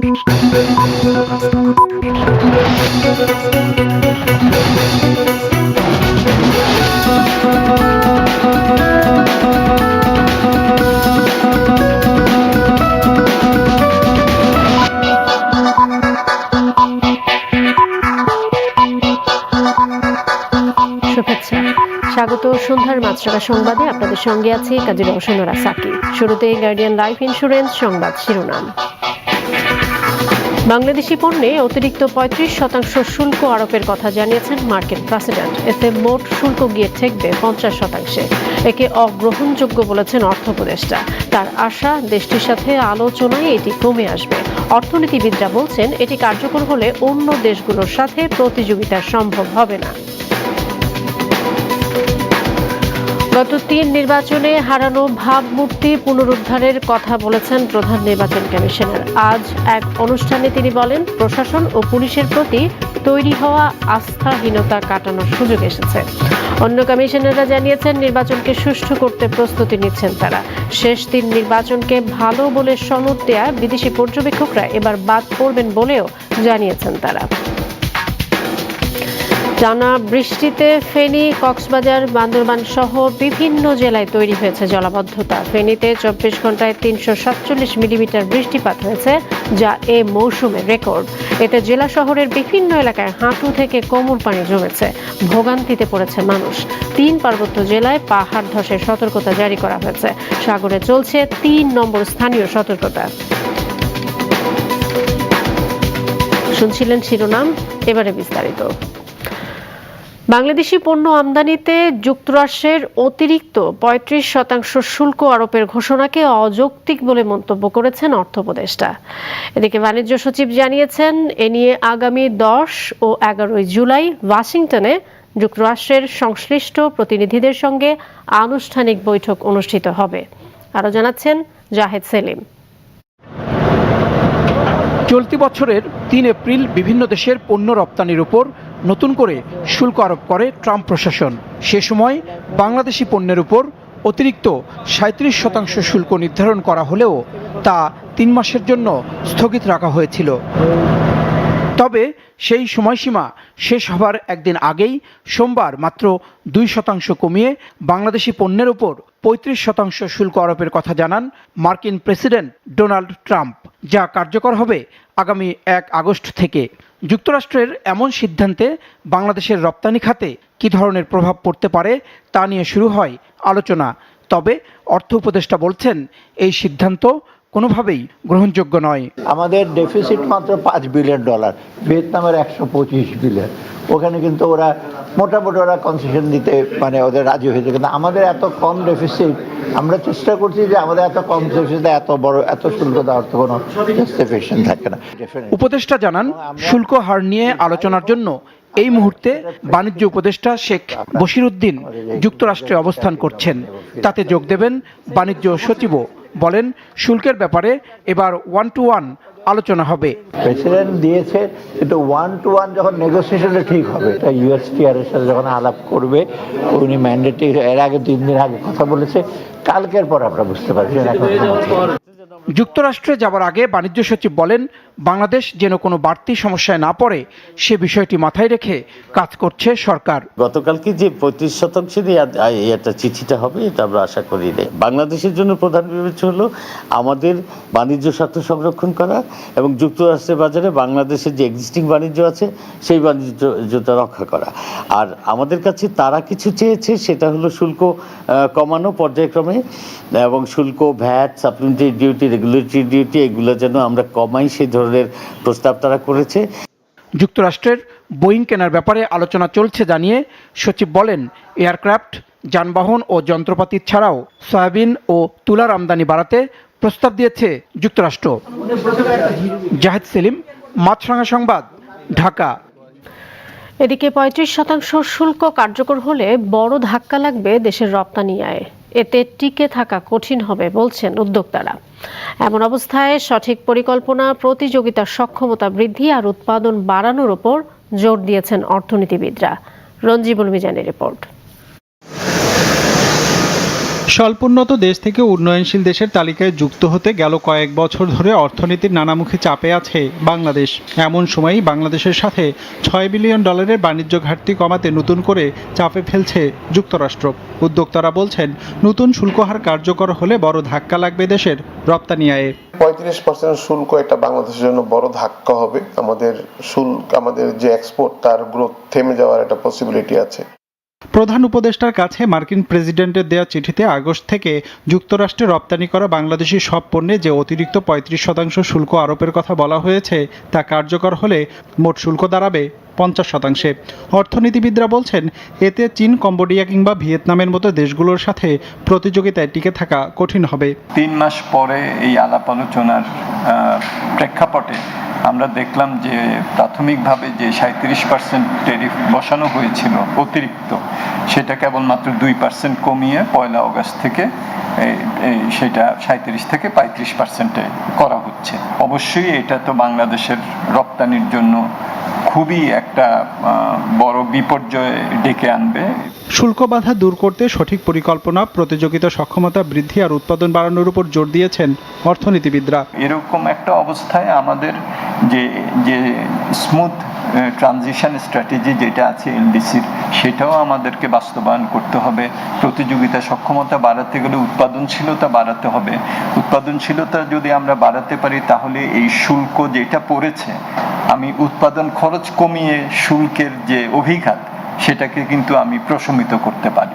শুভেচ্ছা। স্বাগত সন্ধ্যার মাছরাকা সংবাদে আপনাদের সঙ্গে আছে কাজী রওশনরা সাকি শুরুতে গার্ডিয়ান লাইফ ইন্স্যুরেন্স সংবাদ শিরোনাম। বাংলাদেশি পণ্যে অতিরিক্ত পঁয়ত্রিশ শতাংশ শুল্ক আরোপের কথা জানিয়েছেন মার্কিন প্রেসিডেন্ট। এতে মোট শুল্ক গিয়ে ঠেকবে পঞ্চাশ শতাংশে। একে অগ্রহণযোগ্য বলেছেন অর্থ উপদেষ্টা। তার আশা দেশটির সাথে আলোচনায় এটি কমে আসবে। অর্থনীতিবিদরা বলছেন, এটি কার্যকর হলে অন্য দেশগুলোর সাথে প্রতিযোগিতা সম্ভব হবে না। গত তিন নির্বাচনে হারানো ভাবমূর্তি পুনরুদ্ধারের কথা বলেছেন প্রধান নির্বাচন কমিশনার। আজ এক অনুষ্ঠানে তিনি বলেন, প্রশাসন ও পুলিশের প্রতি তৈরি হওয়া আস্থাহীনতা কাটানোর সুযোগ এসেছে। অন্য কমিশনাররা জানিয়েছেন, নির্বাচনকে সুষ্ঠু করতে প্রস্তুতি নিচ্ছেন তারা। শেষ তিন নির্বাচনকে ভালো বলে সনদ দেয়া বিদেশি পর্যবেক্ষকরা এবার বাদ পড়বেন বলেও জানিয়েছেন তারা। টানা বৃষ্টিতে ফেনী, কক্সবাজার, বান্দরবান সহ বিভিন্ন জেলায় তৈরি হয়েছে জলাবদ্ধতা। ফেনীতে চব্বিশ ঘন্টায় তিনশো সাতচল্লিশ মিলিমিটার বৃষ্টিপাত হয়েছে, যা এ মৌসুমের রেকর্ড। এতে জেলা শহরের বিভিন্ন এলাকায় হাঁটু থেকে কোমর পানি জমেছে, ভোগান্তিতে পড়েছে মানুষ। তিন পার্বত্য জেলায় পাহাড় ধসের সতর্কতা জারি করা হয়েছে। সাগরে চলছে তিন নম্বর স্থানীয় সতর্কতা। শুনছিলেন শিরোনাম, এবারে বিস্তারিত। বাংলাদেশি পণ্য আমদানিতে যুক্তরাষ্ট্রের অতিরিক্ত পঁয়ত্রিশ শতাংশ শুল্ক আরোপের ঘোষণাকে অযৌক্তিক বলে মন্তব্য করেছেন অর্থ উপদেষ্টা। এদিকে বাণিজ্য সচিব জানিয়েছেন, এ নিয়ে আগামী দশ ও এগারোই জুলাই ওয়াশিংটনে যুক্তরাষ্ট্রের সংশ্লিষ্ট প্রতিনিধিদের সঙ্গে আনুষ্ঠানিক বৈঠক অনুষ্ঠিত হবে। আরও জানাচ্ছেন জাহেদ সেলিম। চলতি বছরের তিন এপ্রিল বিভিন্ন দেশের পণ্য রপ্তানির উপর নতুন করে শুল্ক আরোপ করে ট্রাম্প প্রশাসন। সে সময় বাংলাদেশি পণ্যের উপর অতিরিক্ত সাঁত্রিশ শতাংশ শুল্ক নির্ধারণ করা হলেও তা তিন মাসের জন্য স্থগিত রাখা হয়েছিল। তবে সেই সময়সীমা শেষ হবার একদিন আগেই সোমবার মাত্র দুই শতাংশ কমিয়ে বাংলাদেশি পণ্যের উপর পঁয়ত্রিশ শতাংশ শুল্ক আরোপের কথা জানান মার্কিন প্রেসিডেন্ট ডোনাল্ড ট্রাম্প, যা কার্যকর হবে আগামী এক আগস্ট থেকে যুক্তরাষ্ট্রের এমন সিদ্ধান্তে বাংলাদেশের রপ্তানি খাতে কী ধরনের প্রভাব পড়তে পারে তা নিয়ে শুরু হয় আলোচনা। তবে অর্থ উপদেষ্টা বলছেন, এই সিদ্ধান্ত কোনোভাবেই গ্রহণযোগ্য নয়। আমাদের ডেফিসিট মাত্র পাঁচ বিলিয়ন ডলার ভিয়েতনামের একশো পঁচিশ বিলিয়ন ওখানে কিন্তু ওরা মোটামুটি ওরা কনসেশন দিতে মানে ওদের রাজি হয়েছে। কিন্তু আমাদের এত কম ডেফিসিট আমরা চেষ্টা করছি যে আমাদের এত কম ডেফিসিটে এত বড় এত শুল্ক দেওয়ার তো কোনো জাস্টিফিকেশন থাকে না। উপদেষ্টা জানান শুল্ক হার নিয়ে আলোচনার জন্য এই মুহূর্তে বাণিজ্য উপদেষ্টা শেখ বশিরউদ্দিন যুক্তরাষ্ট্রে অবস্থান করছেন। তাতে যোগ দেবেন বাণিজ্য সচিবও। বলেন শুল্কের ব্যাপারে এবার ওয়ান টু ওয়ান আলোচনা হবে। প্রেসিডেন্ট দিয়েছে কিন্তু ওয়ান টু ওয়ান যখন নেগোসিয়েশনে ঠিক হবে এটা ইউএসটিআর এর সাথে যখন আলাপ করবে উনি ম্যান্ডেটরি এর আগে তিন দিন আগে কথা বলেছে কালকের পর আমরা বুঝতে পারছি যুক্তরাষ্ট্রে যাবার আগে বাণিজ্য সচিব বলেন, বাংলাদেশ যেন কোনো বাড়তি সমস্যায় না পড়ে, সে বিষয়টি মাথায় রেখে কাজ করছে সরকার। গতকালকে যে পঁয়ত্রিশ শতাংশের একটা চিঠিটা হবে, এটা আমরা আশা করি বাংলাদেশের জন্য প্রধান বিবেচ্য হলো আমাদের বাণিজ্য স্বার্থ সংরক্ষণ করা এবং যুক্তরাষ্ট্রের বাজারে বাংলাদেশের যে এক্সিস্টিং বাণিজ্য আছে, সেই বাণিজ্যটা রক্ষা করা। আর আমাদের কাছে তারা কিছু চেয়েছে, সেটা হলো শুল্ক কমানো পর্যায়ক্রমে এবং শুল্ক, VAT, supplementary duty regulatory duty এগুলো যেন আমরা কমাই সেই ধরনের প্রস্তাব তারা করেছে। যুক্তরাষ্ট্রের বোয়িং কেনার ব্যাপারে আলোচনা চলছে জানিয়ে সচিব বলেন এয়ারক্রাফট যানবাহন ও যন্ত্রপাতি ছাড়াও সয়াবিন ও তুলার আমদানি বাড়াতে প্রস্তাব দিয়েছে যুক্তরাষ্ট্র। জাহেদ সেলিম মাছরাঙা সংবাদ ঢাকা। এদিকে পঁয়ত্রিশ শতাংশ শুল্ক কার্যকর হলে বড় ধাক্কা লাগবে দেশের রপ্তানি আয়ে। এতে টিকে থাকা কঠিন হবে বলছেন উদ্যোক্তারা। এমন অবস্থায় সঠিক পরিকল্পনা, প্রতিযোগিতার সক্ষমতা বৃদ্ধি আর উৎপাদন বাড়ানোর ওপর জোর দিয়েছেন অর্থনীতিবিদরা। রঞ্জিবুল মিজানের রিপোর্ট। স্বল্পোন্নত দেশ থেকে উন্নয়নশীল দেশের তালিকায় যুক্ত হতে গেল কয়েক বছর ধরে অর্থনীতির নানামুখী চাপে আছে বাংলাদেশ। এমন সময়ই বাংলাদেশের সাথে ছয় বিলিয়ন ডলারের বাণিজ্য ঘাটতি কমাতে নতুন করে চাপে ফেলছে যুক্তরাষ্ট্র। উদ্যোক্তারা বলছেন, নতুন শুল্ক হার কার্যকর হলে বড় ধাক্কা লাগবে দেশের রপ্তানি আয়ে। পঁয়ত্রিশ পার্সেন্ট শুল্ক এটা বাংলাদেশের জন্য বড় ধাক্কা হবে। আমাদের শুল্ক, আমাদের যে এক্সপোর্ট তার গ্রোথ থেমে যাওয়ার একটা পসিবিলিটি আছে। প্রধান উপদেষ্টার কাছে মার্কিন প্রেসিডেন্টের দেয়া চিঠিতে আগস্ট থেকে যুক্তরাষ্ট্রে রপ্তানি করা বাংলাদেশি সব পণ্যে যে অতিরিক্ত পঁয়ত্রিশ শতাংশ শুল্ক আরোপের কথা বলা হয়েছে, তা কার্যকর হলে মোট শুল্ক দাঁড়াবে। পঞ্চাশ শতাংশে। অর্থনীতিবিদরা বলছেন, এতে চীন, কম্বোডিয়া কিংবা ভিয়েতনামের মতো দেশগুলোর সাথে প্রতিযোগিতায় টিকে থাকা কঠিন হবে। তিন মাস পরে এই আলাপ আলোচনার প্রেক্ষাপটে আমরা দেখলাম যে প্রাথমিকভাবে যে সাঁত্রিশ পার্সেন্ট টেরিফ বসানো হয়েছিল অতিরিক্ত, সেটা কেবলমাত্র দুই পার্সেন্ট কমিয়ে পয়লা অগস্ট থেকে সেটা সাঁত্রিশ থেকে পঁয়ত্রিশ পার্সেন্টে করা হচ্ছে। অবশ্যই এটা তো বাংলাদেশের রপ্তানির জন্য খুবই একটা বড় বিপর্যয় ডেকে আনবে। শুল্ক বাধা দূর করতে সঠিক পরিকল্পনা, প্রতিযোগিতা সক্ষমতা বৃদ্ধি আর উৎপাদন বাড়ানোর উপর জোর দিয়েছেন অর্থনীতিবিদরা। এরকম একটা অবস্থায় আমাদের যে যে স্মুথ ট্রানজিশন স্ট্র্যাটেজি যেটা আছে এলডিসির সেটাও আমাদেরকে বাস্তবায়ন করতে হবে। প্রতিযোগিতা সক্ষমতা বাড়াতে গেলে উৎপাদনশীলতা বাড়াতে হবে। উৎপাদনশীলতা যদি আমরা বাড়াতে পারি, তাহলে এই শুল্ক যেটা পড়েছে, আমি উৎপাদন খরচ কমিয়ে শুল্কের যে অভিঘাত সেটাকে কিন্তু আমি প্রশমিত করতে পারি।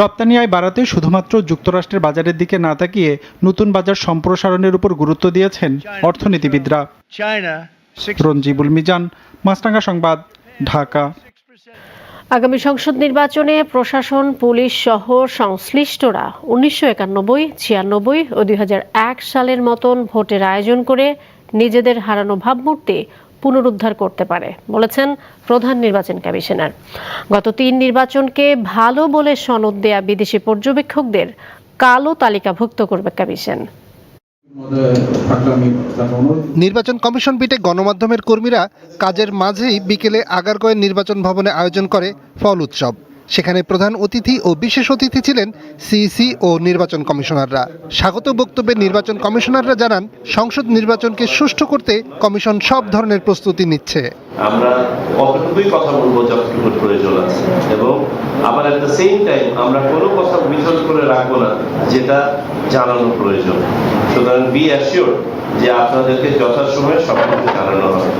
রপ্তানি আয় বাড়াতে শুধুমাত্র যুক্তরাষ্ট্রের বাজারের দিকে না তাকিয়ে নতুন বাজার সম্প্রসারণের উপর গুরুত্ব দিয়েছেন অর্থনীতিবিদরা। রঞ্জিবুল মিজান মাছরাঙ্গা সংবাদ ঢাকা। আগামী সংসদ নির্বাচনে প্রশাসন পুলিশ সহ সংশ্লিষ্টরা উনিশশো একানব্বই ছিয়ানব্বই ও দুই হাজার এক সালের মতন ভোটের আয়োজন করে নিজেদের হারানো ভাবমূর্তি পুনরুদ্ধার করতে পারে, বলেছেন প্রধান নির্বাচন কমিশনার। গত তিন নির্বাচনকে ভালো বলে সনদ দেয়া বিদেশি পর্যবেক্ষকদের কালো তালিকাভুক্ত করবে কমিশন। নির্বাচন কমিশন বিটে গণমাধ্যমের কর্মীরা কাজের মাঝেই বিকেলে আগারগয়ের নির্বাচন ভবনে আয়োজন করে ফল উৎসব। সেখানে প্রধান অতিথি ও বিশেষ অতিথি ছিলেন সিইসি ও নির্বাচন কমিশনাররা। স্বাগত বক্তব্যে নির্বাচন কমিশনাররা জানান সংসদ নির্বাচনকে সুষ্ঠু করতে কমিশন সব ধরনের প্রস্তুতি নিচ্ছে। আমরা অতটুকুই কথা বলব যতটুকুর প্রয়োজন আছে। এবং আবার এট দ্য সেম টাইম আমরা কোনো কথা করে রাখব না যেটা জানানো প্রয়োজন। সুতরাং বি অ্যাসিওর যে আপনাদেরকে যথাসময়ে সব কিছু জানানো হবে।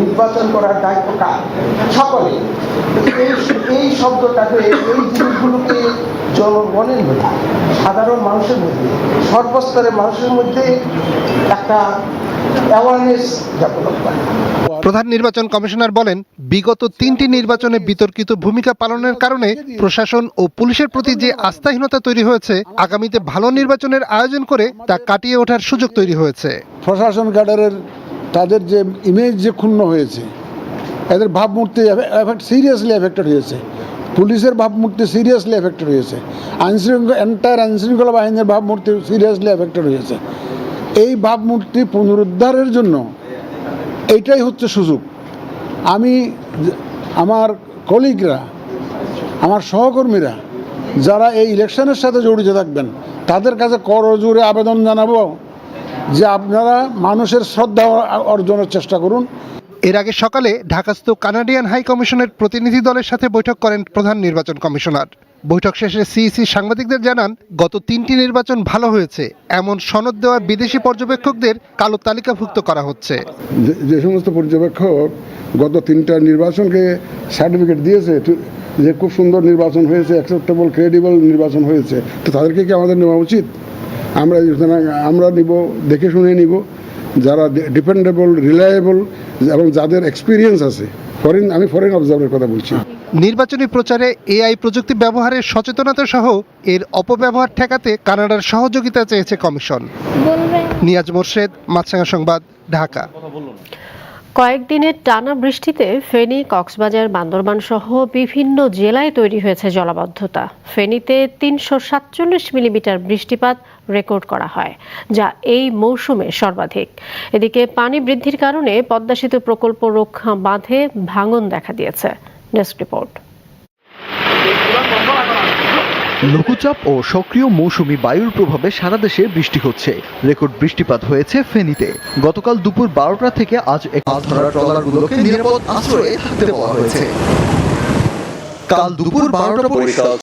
নির্বাচন করার দায়িত্ব কার? সকলে এই এই শব্দটাকে এই জিনিসগুলোকে জনগণের মধ্যে সাধারণ মানুষের মধ্যে সর্বস্তরের মানুষের মধ্যে একটা অ্যাওয়ারনেস ডেভেলপ করে। প্রধান নির্বাচন কমিশনার বলেন বিগত তিনটি নির্বাচনে বিতর্কিত ভূমিকা পালনের কারণে প্রশাসন ও পুলিশের প্রতি যে আস্থাহীনতা তৈরি হয়েছে আগামীতে ভালো নির্বাচনের আয়োজন করে তা কাটিয়ে ওঠার সুযোগ তৈরি হয়েছে। প্রশাসন ক্যাডারের তাদের যে ইমেজ যে ক্ষুণ্ণ হয়েছে এদের ভাবমূর্তি সিরিয়াসলি এফেক্টেড হয়েছে। পুলিশের ভাবমূর্তি সিরিয়াসলি এফেক্টেড হয়েছে। আইনশৃঙ্খলা এন্টায়ার আইনশৃঙ্খলা বাহিনীর ভাবমূর্তি সিরিয়াসলি এফেক্টেড হয়েছে। এই ভাবমূর্তি পুনরুদ্ধারের জন্য এইটাই হচ্ছে সুযোগ। আমি আমার কলিগরা আমার সহকর্মীরা যারা এই ইলেকশনের সাথে জড়িত থাকবেন, তাদের কাছে করজোরে আবেদন জানাব যে আপনারা মানুষের শ্রদ্ধা অর্জনের চেষ্টা করুন। এর আগে সকালে ঢাকাস্থ কানাডিয়ান হাই কমিশনের প্রতিনিধি দলের সাথে বৈঠক করেন প্রধান নির্বাচন কমিশনার। বৈঠক শেষে সিইসি সাংবাদিকদের জানান, গত তিনটি নির্বাচন ভালো হয়েছে, এমন সনদ দেওয়া বিদেশি পর্যবেক্ষকদের কালো তালিকাভুক্ত করা হচ্ছে। যে- সমস্ত পর্যবেক্ষক গত তিনটা নির্বাচনকে সার্টিফিকেট দিয়েছে যে খুব সুন্দর নির্বাচন হয়েছে অ্যাকসেপ্টেবল ক্রেডিবল নির্বাচন হয়েছে, তো তাদেরকে কি আমাদের নেওয়া উচিত? আমরা আমরা নিব, দেখে শুনে নিব। যারা ডিপেন্ডেবল রিলায়েবল এবং যাদের এক্সপিরিয়েন্স আছে ফরেন আমি ফরেন অবজার্ভের কথা বলছি। নির্বাচনী প্রচারে এআই প্রযুক্তি ব্যবহারের সচেতনতা সহ এর অপব্যবহার ঠেকাতে কানাডার সহযোগিতা চেয়েছে কমিশন। নিয়াজ মোর্শেদ মাছরাঙা সংবাদ ঢাকা। কয়েকদিনের টানা বৃষ্টিতে ফেনী, কক্সবাজার, বান্দরবান সহ বিভিন্ন জেলায় তৈরি হয়েছে জলাবদ্ধতা। ফেনীতে তিনশো সাতচল্লিশ মিলিমিটার বৃষ্টিপাত রেকর্ড করা হয়, যা এই মৌসুমে সর্বাধিক। এদিকে পানি বৃদ্ধির কারণে পদ্মা সেতু প্রকল্প রক্ষা বাঁধে ভাঙন দেখা দিয়েছে। Desk report. লঘুচাপ ও সক্রিয় মৌসুমি বায়ুর প্রভাবে সারা দেশে বৃষ্টি হচ্ছে। রেকর্ড বৃষ্টিপাত হয়েছে ফেনীতে। গতকাল দুপুর বারোটা থেকে আজ ট্রলারগুলোকে নিরাপদ আশ্রয়ে থাকতে বলা হয়েছে। কাল দুপুর বারোটা পরিষ্কার